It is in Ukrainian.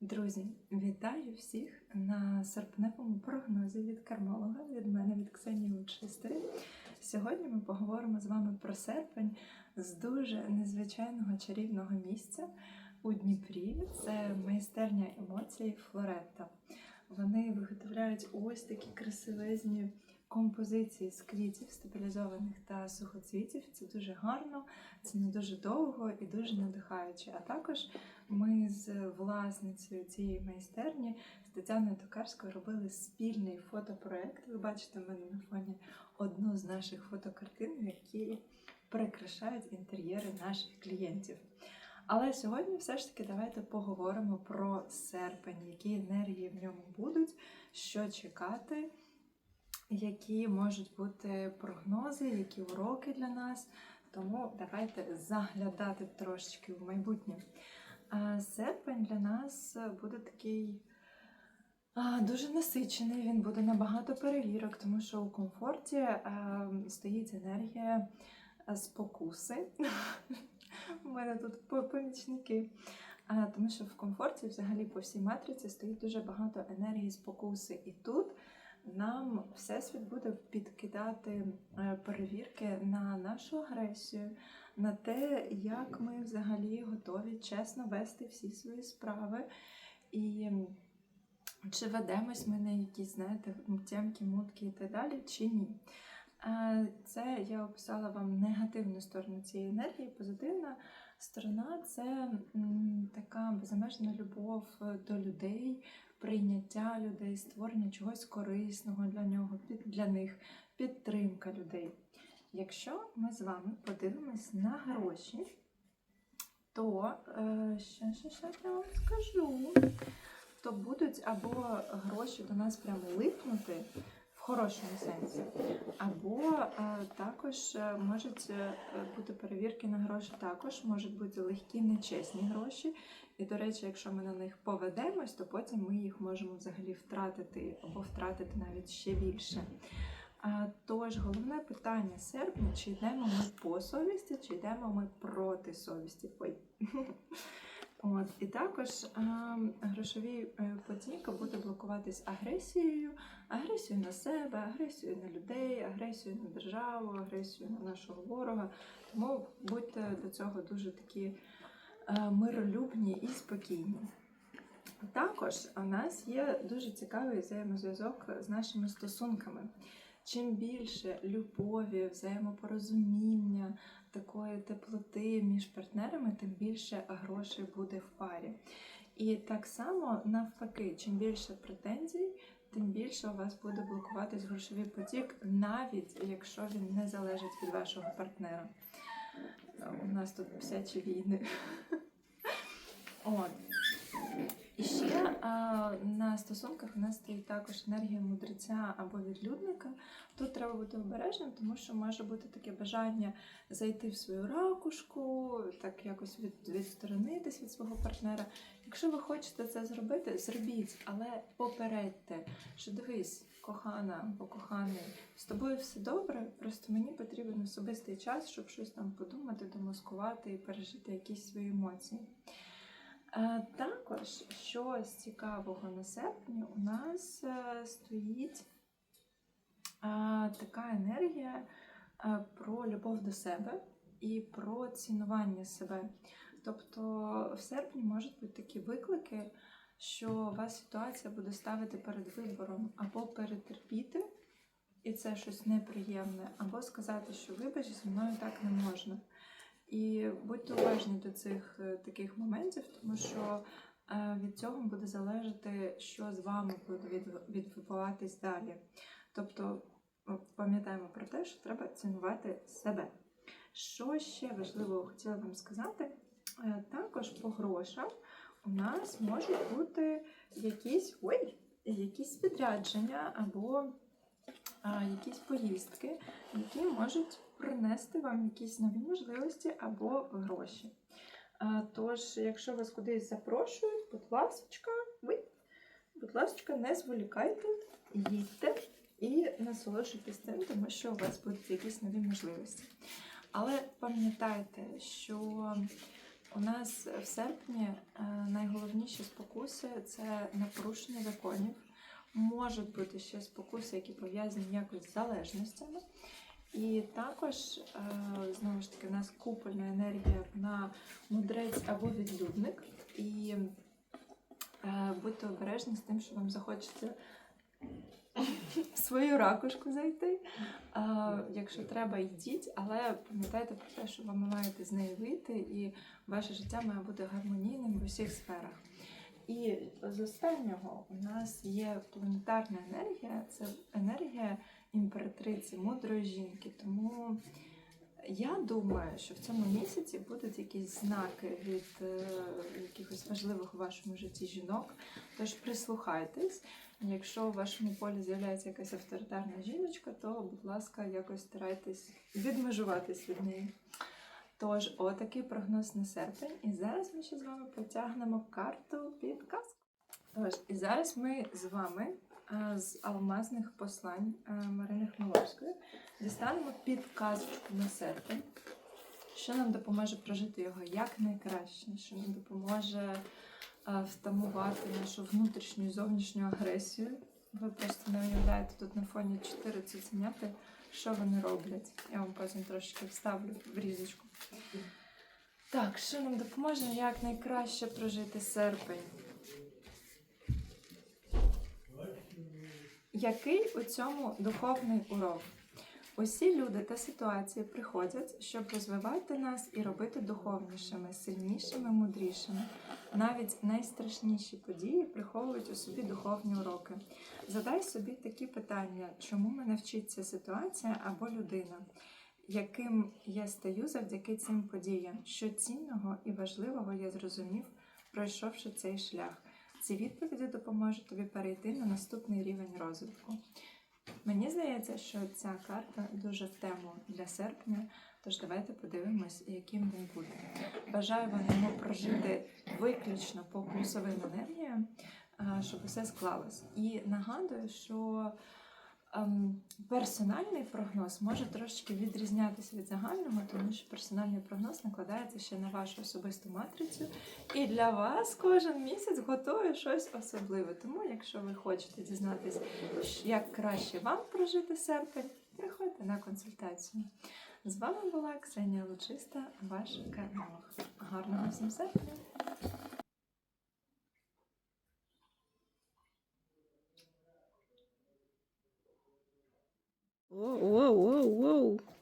Друзі, вітаю всіх на серпневому прогнозі від кармолога, від мене, від Ксенії Учистері. Сьогодні ми поговоримо з вами про серпень з дуже незвичайного чарівного місця у Дніпрі. Це майстерня емоцій Флоретта. Вони виготовляють ось такі красивезні композиції з квітів стабілізованих та сухоцвітів. Це дуже гарно, це не дуже довго і дуже надихаюче. А також ми з власницею цієї майстерні з Тетяною Токарською робили спільний фотопроект. Ви бачите в мене на фоні одну з наших фотокартин, які прикрашають інтер'єри наших клієнтів. Але сьогодні все ж таки давайте поговоримо про серпень, які енергії в ньому будуть, що чекати, які можуть бути прогнози, які уроки для нас. Тому давайте заглядати трошечки в майбутнє. Серпень для нас буде такий дуже насичений, він буде на багато перевірок, тому що у комфорті стоїть енергія спокуси. У мене тут помічники. Тому що в комфорті, взагалі, по всій матриці стоїть дуже багато енергії спокуси. І тут нам Всесвіт буде підкидати е, перевірки на нашу агресію, на те, як ми взагалі готові чесно вести всі свої справи. І чи ведемось ми на якісь, знаєте, тємки, мутки і так далі, чи ні. Е, Це я описала вам негативну сторону цієї енергії, позитивна сторона це така безмежна любов до людей, прийняття людей, створення чогось корисного для нього, для них, підтримка людей. Якщо ми з вами подивимось на гроші, то е, ще, ще, ще я вам скажу, то будуть або гроші до нас прямо липнути хорошому сенсі, або е, також е, можуть е, бути перевірки на гроші, також можуть бути легкі, нечесні гроші. І, до речі, якщо ми на них поведемось, то потім ми їх можемо взагалі втратити або втратити навіть ще більше. А, Тож головне питання серпня: чи йдемо ми по совісті, чи йдемо ми проти совісті? От, і також а, грошовий е, потік буде блокуватись агресією, агресією на себе, агресією на людей, агресією на державу, агресією на нашого ворога. Тому будьте до цього дуже такі е, миролюбні і спокійні. Також у нас є дуже цікавий взаємозв'язок з нашими стосунками. Чим більше любові, взаємопорозуміння, такої теплоти між партнерами, тим більше грошей буде в парі. І так само навпаки, чим більше претензій, тим більше у вас буде блокуватись грошовий потік, навіть якщо він не залежить від вашого партнера. У нас тут псячі війни. От. На стосунках у нас стоїть також енергія мудреця або відлюдника. Тут треба бути обережним, тому що може бути таке бажання зайти в свою ракушку, так якось від, відсторонитись від свого партнера. Якщо ви хочете це зробити, зробіть, але попередьте, що дивись, кохана або коханий, з тобою все добре, просто мені потрібен особистий час, щоб щось там подумати, домаскувати і пережити якісь свої емоції. Е, Також, що з цікавого на серпні, у нас е, стоїть е, така енергія про любов до себе і про цінування себе. Тобто в серпні можуть бути такі виклики, що вас ситуація буде ставити перед вибором або перетерпіти, і це щось неприємне, або сказати, що вибач, зі мною так не можна. І будьте уважні до цих е, таких моментів, тому що е, від цього буде залежати, що з вами буде від- відбуватись далі. Тобто пам'ятаємо про те, що треба цінувати себе. Що ще важливо хотіла вам сказати, Е, також по грошам у нас можуть бути якісь ой, якісь відрядження або якісь поїздки, які можуть принести вам якісь нові можливості або гроші. Тож, якщо вас кудись запрошують, будь ласка, ви, будь ласка, не зволікайте, їдьте і насолоджуйтесь тим, тому що у вас будуть якісь нові можливості. Але пам'ятайте, що у нас в серпні е, найголовніші спокуси це непорушення законів. Можуть бути ще спокуси, які пов'язані якось з залежностями. І також, е, знову ж таки, у нас купольна енергія на мудрець або відлюдник. І е, будьте обережні з тим, що вам захочеться в свою ракушку зайти. Якщо треба, йдіть, але пам'ятайте про те, що ви маєте з неї вийти, і ваше життя має бути гармонійним в усіх сферах. І з останнього у нас є планетарна енергія, це енергія імператриці, мудрої жінки. Тому я думаю, що в цьому місяці будуть якісь знаки від е, якихось важливих у вашому житті жінок. Тож прислухайтесь. Якщо у вашому полі з'являється якась авторитарна жіночка, то, будь ласка, якось старайтесь відмежуватись від неї. Тож, отакий прогноз на серпень. І зараз ми ще з вами потягнемо карту підказку. Тож, і зараз ми з вами з алмазних послань е, Марини Хмеловської дістанемо підказочку на серпень, що нам допоможе прожити його як найкраще, що нам допоможе е, втамувати нашу внутрішню і зовнішню агресію. Ви просто не уявляєте тут на фоні чотири цуценяти, що вони роблять. Я вам потім трошки вставлю в різочку. Так, що нам допоможе як найкраще прожити серпень? Який у цьому духовний урок? Усі люди та ситуації приходять, щоб розвивати нас і робити духовнішими, сильнішими, мудрішими. Навіть найстрашніші події приховують у собі духовні уроки. Задай собі такі питання, чому мене вчить ця ситуація або людина, яким я стаю завдяки цим подіям, що цінного і важливого я зрозумів, пройшовши цей шлях. Ці відповіді допоможуть тобі перейти на наступний рівень розвитку. Мені здається, що ця карта дуже в тему для серпня. Тож давайте подивимось, яким він буде. Бажаю вам йому прожити виключно по плюсовим енергіям, щоб усе склалось. І нагадую, що персональний прогноз може трошки відрізнятися від загального, тому що персональний прогноз накладається ще на вашу особисту матрицю. І для вас кожен місяць готує щось особливе. Тому, якщо ви хочете дізнатися, як краще вам прожити серпень, приходьте на консультацію. З вами була Ксенія Лучиста, ваш канал. Гарного всім серпня! whoa, whoa, whoa.